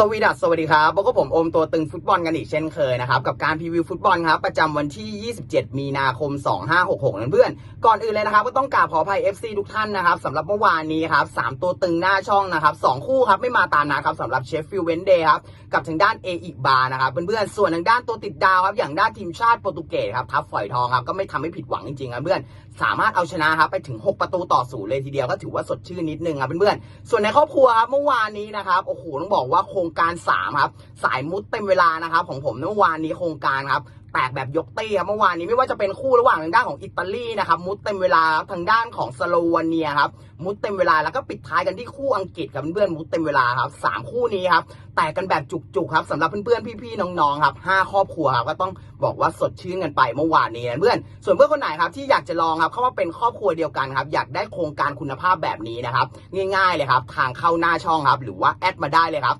สวีดัสสวัสดีครับพบกับผมโอมตัวตึงฟุตบอลกันอีกเช่นเคยนะครับ กับการพรีวิวฟุตบอลครับ ประจำวันที่ 27 มีนาคม 2566นั่นเพื่อน ก่อนอื่นเลยนะครับ ก็ต้องกราบขออภัย FC ทุกท่านนะครับสำหรับเมื่อวานนี้ครับสามตัวตึงหน้าช่องนะครับสองคู่ครับ ไม่มาตามนะครับสำหรับเชฟฟิลด์เวนเดย์ครับ กับทางด้านเออีกบาร์นะครับ เพื่อนๆ ส่วนทางด้านตัวติดดาวครับ อย่างด้านทีมชาติโปรตุเกสครับทับฝอยทองครับ ก็ไม่ทำให้ผิดหวังจริงๆครับเพื่อน สามารถเอาชนะครับไปถึง 6 ประตูต่อศูนย์เลยทีเดียวก็ถือว่าสดชื่นนิดนึงครับเพื่อนๆส่วนในครอบครัวครับเมื่อวานนี้นะครับโอ้โหต้องบอกว่าโครงการสามครับสายมุดเต็มเวลานะครับของผมเมื่อวานนี้โครงการครับ แตกแบบยกเตี้ครับเมื่อวานนี้ไม่ว่าจะเป็นคู่ระหว่างทางด้านของอิตาลีนะครับมุดเต็มเวลาทางด้านของสโลวาเนียครับมุดเต็มเวลาแล้วก็ปิดท้ายกันที่คู่อังกฤษครับเพื่อนมุดเต็มเวลาครับสามคู่นี้ครับแตกกันแบบจุกๆครับสำหรับเพื่อนๆพี่ๆน้องๆครับห้าครอบครัวครับก็ต้องบอกว่าสดชื่นกันไปเมื่อวานนี้นะเพื่อนส่วนเพื่อนคนไหนครับที่อยากจะลองครับเข้ามาเป็นครอบครัวเดียวกันครับอยากได้โครงการคุณภาพแบบนี้นะครับง่ายๆเลยครับทางเข้าหน้าช่องครับหรือว่าแอดมาได้เลยครับ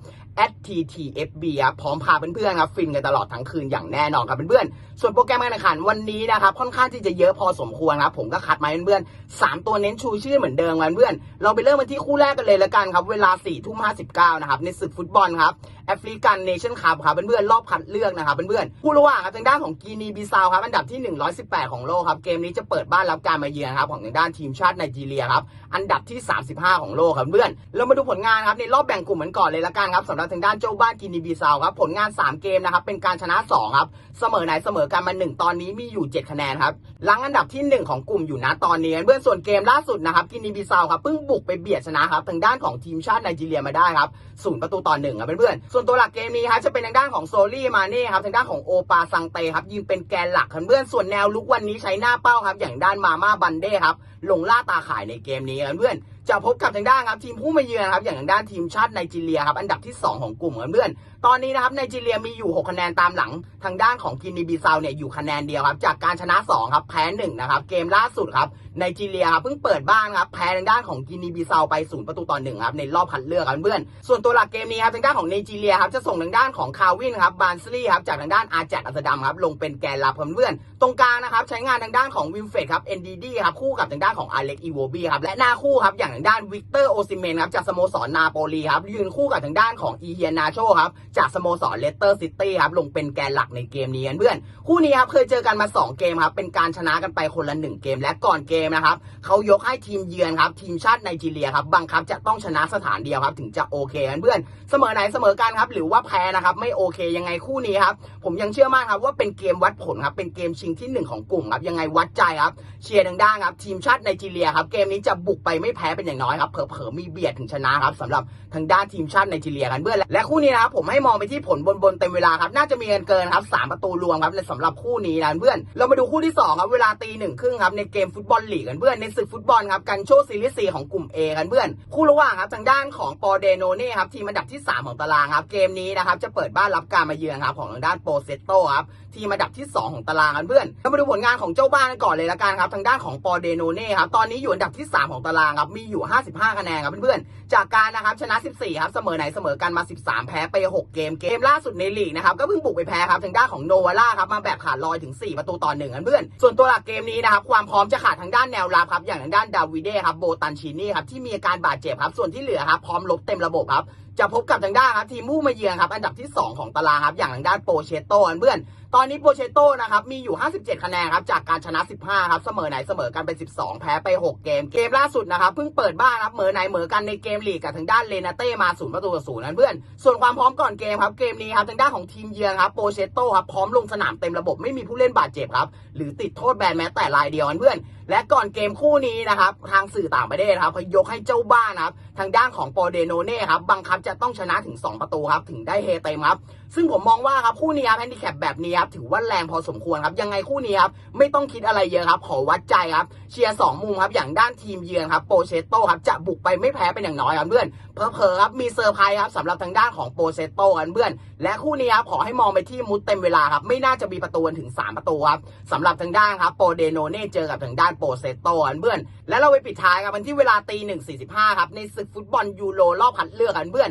@ttfb ครับพร้อมพาเพื่อนๆครับฟินกันตลอดทั้งคืนอย่างแน่นอนครับเพื่อนๆส่วนโปรแกรมการแข่งขันวันนี้นะครับค่อนข้างที่จะเยอะพอสมควรครับผมก็คัดมาเพื่อนๆสามตัวเน้นชูชื่อเหมือนเดิมกันเพื่อนๆเราไปเริ่มกันที่คู่แรกกันเลยละกันครับเวลา4ี่ทุ่มห้าสิบเก้านะครับในศึกฟุตบอลครับแอฟริกันเนชั่นคัพครับเพื่อนๆรอบคัดเลือกนะครับเพื่อนๆคู่ระหว่างครับทางด้านของกีนีบิซาวครับอันดับที่ 118 ของโลกครับเกมนี้จะเปิดบ้านรับการมาเยือนครับของทางด้านทีมชาติไนจีเรียครับอันดับที่ 35 ของโลกครับเพื่อนเรามาดูผลงานครับในรอบแบ่งกลุ่มเหมือนก่อนเลยละกันครับสำหรับทางด้านเจ้าบ้านกีนีบิซาวครับผลงาน 3 เกมนะครับเป็นการชนะ 2 ครับ เสมอไหนเสมอกันมา 1 ตอนนี้มีอยู่ 7 คะแนนครับหลังอันดับที่ 1 ของกลุ่มอยู่นะตอนนี้เพื่อนส่วนเกมล่าสุดนะครับกินีบิซาวครับเพิ่งบุกไปเบียดชนะครับทางด้านของทีมชาติไนจีเรียมาได้ครับศูนย์ประตูต่อหนึ่งครับเพื่อนๆส่วนตัวหลักเกมนี้ครับจะเป็นทางด้านของโซลี่มาเน่ครับทางด้านของโอปาซังเตครับยิงเป็นแกนหลักครับเพื่อนส่วนแนวลุกวันนี้ใช้หน้าเป้าครับอย่างด้านมาม่าบันเด้ครับลงล่าตาข่ายในเกมนี้ครับเพื่อน จะพบกับทางด้านครับทีมผู้มาเยือนครับอย่างทางด้านทีมชาติไนจีเรียครับอันดับที่ 2 ของกลุ่มเพื่อนตอนนี้นะครับไนจีเรียมีอยู่ 6 คะแนนตามหลัง ทางด้านของกินีบิซาวเนี่ยอยู่คะแนนเดียวครับจากการชนะ 2 ครับแพ้1นะครับเกมล่าสุดครับไนจีเรียครับเพิ่งเปิดบ้านครับแพ้ทางด้านของกินีบิซาวไปศูนย์ประตูต่อหนึ่งครับในรอบคัดเลือกครับเพื่อนส่วนตัวหลักเกมนี้ครับทางด้านของไนจีเรียครับจะส่งทางด้านของคาวินครับบานสลีครับจากทางด้านอาแจกอัสดัมครับลงเป็นแกนรับเพื่อนตรงกลางนะครับใช้งานทางด้านของวิมเฟดครับเอ็นดีดีครับคู่กับทางด้านของอเล็กอีโวบีครับและหน้าคู่ครับอย่างางด้านวิกเตอร์โอซิเมนครับจากสโมสรนาโปลีครับยืนคู่กับทางด้านของอีเฮียนาโชครับจากสโมสรเลสเตอร์ซิตี้ครับลงเป็นแกนหลักในเกมนี้เพื่อนคู่นี้ครับเคยเจอกันมา 2 เกมครับเป็นการชนะกันไปคนละ 1 เกม และก่อนเกมนะครับเขายกให้ทีมเยือนครับทีมชาติไนจีเรียครับบังคับจะต้องชนะสถานเดียวครับถึงจะโอเคเพื่อนเสมอไหนเสมอกันครับหรือว่าแพ้นะครับไม่โอเคยังไงคู่นี้ครับผมยังเชื่อมั่นครับว่าเป็นเกมวัดผลครับเป็นเกมชิงที่หนึ่งของกลุ่มครับยังไงวัดใจครับเชียร์ทางด้านครับทีมชาติไนจีเรียครับเกมนี้จะบุกไปไม่แพ้เป็นอย่างน้อยครับเผลอๆมีเบียดถึงชนะครับสำหรับทางด้านทีมชาติไนจีเรียกันเพื่อนและคู่นี้นะครับผมให้มองไปที่ผลบนๆเต็มเวลาครับน่าจะมีเงินเกินครับสามประตูรวมครับในสำหรับคู่นี้นะเพื่อนเรามาดูคู่ที่สองครับเวลาตีหนึ่งครึ่งครับในเกมฟุตบอลลีกกันเพื่อนในศึกฟุตบอลครับกันโชซีรีส์ซีของกลุ่ม A กันเพื่อนคู่ระหว่างครับทางด้านของปอเดโนเน่ครับทีมอันดับที่ 3 ของตารางครับเกมนี้นะครับจะเปิดบ้านรับการมาเยือนครับของทางด้านโปเซโตครับทีมอันดับที่ 2 ของตารางกันเพื่อนเรามาดูผลงานของเจ้าบ้านกันก่อนเลยละกันครับทางด้านของปอเดโนเน่ครับตอนนี้อยู่อันดับที่ 3 ของตารางครับมีอยู่ 55 คะแนนครับเพื่อนๆ จากการนะครับชนะ 14 ครับ เสมอไหนเสมอกันมา 13 แพ้ไป 6 เกม เกมล่าสุดในลีกนะครับ ก็เพิ่งบุกไปแพ้ครับทางด้านของโนวาล่าครับ มาแบบขาดลอยถึง 4 ประตูต่อหนึ่งกันเพื่อน ส่วนตัวหลักเกมนี้นะครับ ความพร้อมจะขาดทางด้านแนวรับครับ อย่างทางด้านดาวิเดครับ โบตันชินี่ครับ ที่มีอาการบาดเจ็บครับ ส่วนที่เหลือครับ พร้อมลบเต็มระบบครับ จะพบกับทางด้านครับทีมผู้มาเยือนครับอันดับที่ 2 ของตารางครับอย่างทางด้านโปเชโตกันเพื่อนตอนนี้โปเชโตนะครับมีอยู่ 57 คะแนนครับจากการชนะ 15 ครับเสมอไหนเสมอกันเป็น 12 แพ้ไป 6 เกมเกมล่าสุดนะครับเพิ่งเปิดบ้านครับเหมอไหนเหมอกันในเกมลีกกับทางด้านเลนาเต้มาศูนย์ประตูต่อศูนย์นั่นเพื่อนส่วนความพร้อมก่อนเกมครับเกมนี้ครับทางด้านของทีมเยือนครับโปเชโตครับพร้อมลงสนามเต็มระบบไม่มีผู้เล่นบาดเจ็บครับหรือติดโทษแบนแม้แต่รายเดียวกันเพื่อนและก่อนเกมคู่นี้นะครับทางสื่อต่างประเทศครับเขายกให้เจ้าบ้านครับทางด้านของปอเดโนเน่ครับบังคับจะต้องชนะถึง 2 ประตูครับ ถึงได้เฮเต็มครับ ซึ่งผมมองว่าครับคู่นี้ครับแฮนดิแคปแบบนี้ครับถือว่าแรงพอสมควรครับ ยังไงคู่นี้ครับไม่ต้องคิดอะไรเยอะครับ ขอวัดใจครับ เชียร์สองมุมครับ อย่างด้านทีมเยือนครับโปเชโตครับจะบุกไปไม่แพ้เป็นอย่างน้อยครับเพื่อนเพอๆครับมีเซอร์ไพรส์ครับสำหรับทางด้านของโปเชโตกันเพื่อน และคู่นี้ครับขอให้มองไปที่มุดเต็มเวลาครับไม่น่าจะมีประตูถึง 3 ประตูครับสำหรับทางด้านครับโปเดโนเน่เจอกับทางด้านโปเซโตกันเพื่อน และเราไปปิดท้ายกันวันที่เวลาตีหนึ่งสี่สิบห้าครับในศึกฟุตบอลยูโรรอบคัดเลือกกันเพื่อน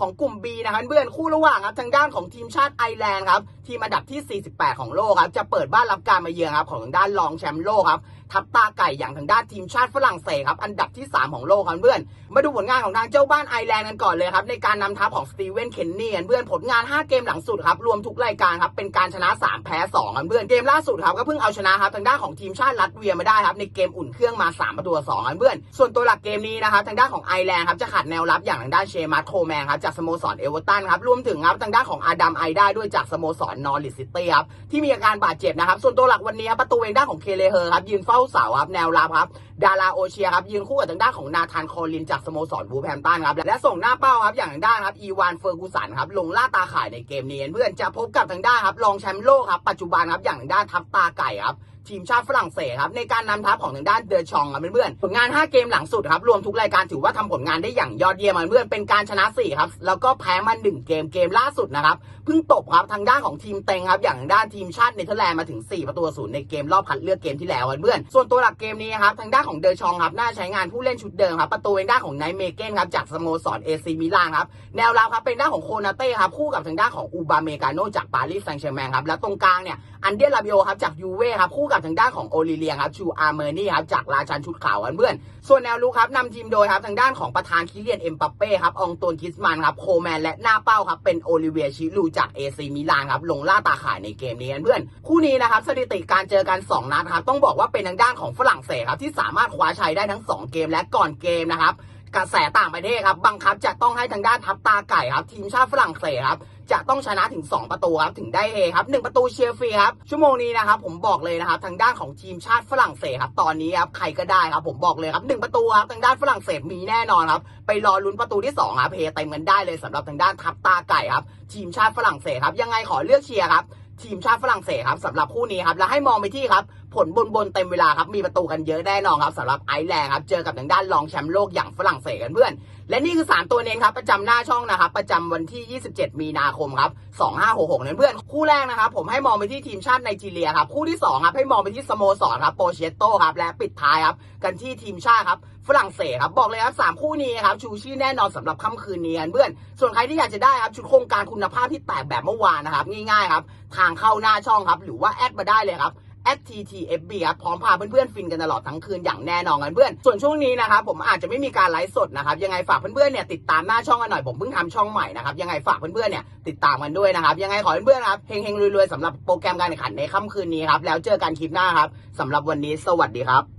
ของกลุ่ม B นะครับเพื่อนคู่ระหว่างครับทางด้านของทีมชาติไอร์แลนด์ครับทีมอันดับที่ 48 ของโลกครับจะเปิดบ้านรับการมาเยือนครับของทางด้านรองแชมป์โลกครับทับตาไก่อย่างทางด้านทีมชาติฝรั่งเศสครับอันดับที่ 3 ของโลกครับเพื่อนมาดูผลงานของทางเจ้าบ้านไอร์แลนด์กันก่อนเลยครับในการนำทัพของสตีเวนเคนนีเพื่อนผลงาน 5 เกมหลังสุดครับรวมทุกรายการครับเป็นการชนะ 3 แพ้2ครับเพื่อนเกมล่าสุดครับก็เพิ่งเอาชนะครับทางด้านของทีมชาติลัตเวียมาได้ครับในเกมอุ่นเครื่องมา3ประตูต่อสองครับเพื่อนส่วนตัวหลักเกมนี้นะครับทางด้านของไอร์แลนด์ครับจะขาดแนวรับอย่างทางด้านเชมาร์โคแมนครับจากสโมสรเอเวอร์ตันครับรวมถึงครับทางด้านของอาดัมไอได้ด้วยจากสโมสรนอริสซิตี้ครับที่มีอาการบาดเจ็บนะครับส่วนตัวหลักวันนี้ประตูเองด้านของเคเลเฮอร์ครับยืนเฝ้าเสาครับแนวรับครับ ดาราโอเชียครับยืนคู่กับทางด้านของนาธานคอลินจากสโมสรบูแพมตันครับและส่งหน้าเป้าครับอย่างทางด้านครับอีวานเฟอร์กูสันครับลงล่าตาข่ายในเกมนี้เพื่อนจะพบกับทางด้านครับรองแชมป์โลกครับปัจจุบันครับอย่างทางด้านทัพตาไก่ครับทีมชาติฝรั่งเศสครับในการนำทัพของทางด้านเดอชองครับเพื่อนๆผลงาน 5 เกมหลังสุดครับรวมทุกรายการถือว่าทำผลงานได้อย่างยอดเยี่ยมเพื่อนเป็นการชนะ4ครับแล้วก็แพ้มา1เกมเกมล่าสุดนะครับเพิ่งตบครับทางด้านของทีมเต็งครับอย่างทางด้านทีมชาติเนเธอร์แลนด์มาถึง4ประตูศูนย์ในเกมรอบคัดเลือกเกมที่แล้วเพื่อนส่วนตัวหลักเกมนี้ครับทางด้านของเดอชองครับน่าใช้งานผู้เล่นชุดเดิมครับ ประตูเป็นด้านของไนเมเกนครับจากสโมสรเอซีมิลานครับ แนวรับครับเป็นด้านของโคนาเต้ครับ คู่กับทางด้านของอูบาเมกาโนจากปารีสแซงต์แชร์แมงครับ แล้วตรงกลางเนี่ย อันเดียลาบิโอครับจากยูเว่ครับ คู่กับทางด้านของโอลิเลียครับ ชูอาร์เมอร์นี่ครับจากราชันชุดขาวกันเพื่อน ส่วนแนวลุกครับนำทีมโดยครับทางด้านของประธานคิเลียนเอ็มปัปเป้ครับอองตวนคิสมันครับ โคแมนและหน้าเป้าครับเป็นโอลิเวียชิลูจากเอซีมิลานครับลงล่าตาข่ายในเกมนี้กันเพื่อน คู่นี้นะครับสถิติการเจอกัน 2 นัดครับต้องบอกว่าเป็นทางด้านของฝรั่งเศสครับที่สามารถคว้าชัยได้ทั้ง 2 เกมและก่อนเกมนะครับ กระแสต่างประเทศครับ บังคับจะต้องให้ทางด้านทัพตาไก่ครับ ทีมชาติฝรั่งเศสครับจะต้องชนะถึง 2 ประตูครับถึงได้เฮครับ1ประตูเชียร์ฟรีครับชั่วโมงนี้นะครับผมบอกเลยนะครับทางด้านของทีมชาติฝรั่งเศสครับตอนนี้ครับใครก็ได้ครับผมบอกเลยครับ1ประตูครับทางด้านฝรั่งเศสมีแน่นอนครับไปรอลุ้นประตูที่2ครับเฮเต็มกันได้เลยสำหรับทางด้านทัพตาไก่ครับทีมชาติฝรั่งเศสครับยังไงขอเลือกเชียร์ครับทีมชาติฝรั่งเศสครับสำหรับคู่นี้ครับแล้วให้มองไปที่ครับผลบนบนๆเต็มเวลาครับ มีประตูกันเยอะแน่นอนครับสำหรับไอร์แลนด์ครับ เจอกับทางด้านรองแชมป์โลกอย่างฝรั่งเศสกันเพื่อน และนี่คือ 3 ตัวเน้นครับ ประจำหน้าช่องนะครับ ประจำวันที่ 27 มีนาคมครับ 2566นั้นเพื่อน คู่แรกนะครับผมให้มองไปที่ทีมชาติไนจีเรียครับ คู่ที่2ครับให้มองไปที่สโมสรครับโปเชโตครับ และปิดท้ายครับกันที่ทีมชาติครับฝรั่งเศสครับบอกเลยครับสามคู่นี้ครับชูชื่แน่นอนสำหรับค่ำคืนนี้กันเพื่อน ส่วนใครที่อยากจะได้ครับชุดโครงการคุณภาพที่แตกแบบเมื่อวานนะครับง่ายๆครับทางเข้าหน้าช่องครับหรือว่าแอดมาได้เลยครับ @ttfb ครับพร้อมพาเพื่อนๆฟินกันตลอดทั้งคืนอย่างแน่นอนกันเพื่อนส่วนช่วงนี้นะครับผมอาจจะไม่มีการไลฟ์สดนะครับยังไงฝากเพื่อนๆเนี่ยติดตามหน้าช่องกันหน่อยผมเพิ่งทำช่องใหม่นะครับยังไงฝากเพื่อนๆเนี่ยติดตามกันด้วยนะครับยังไงขอเพื่อนๆครับเฮงๆรวยๆสำหรับโปรแกรมการแข่งขันในค่ำคืนนี้ครับแล้วเจอกันคลิปหน้าครับสำหรับวันนี้สวัสดีครับ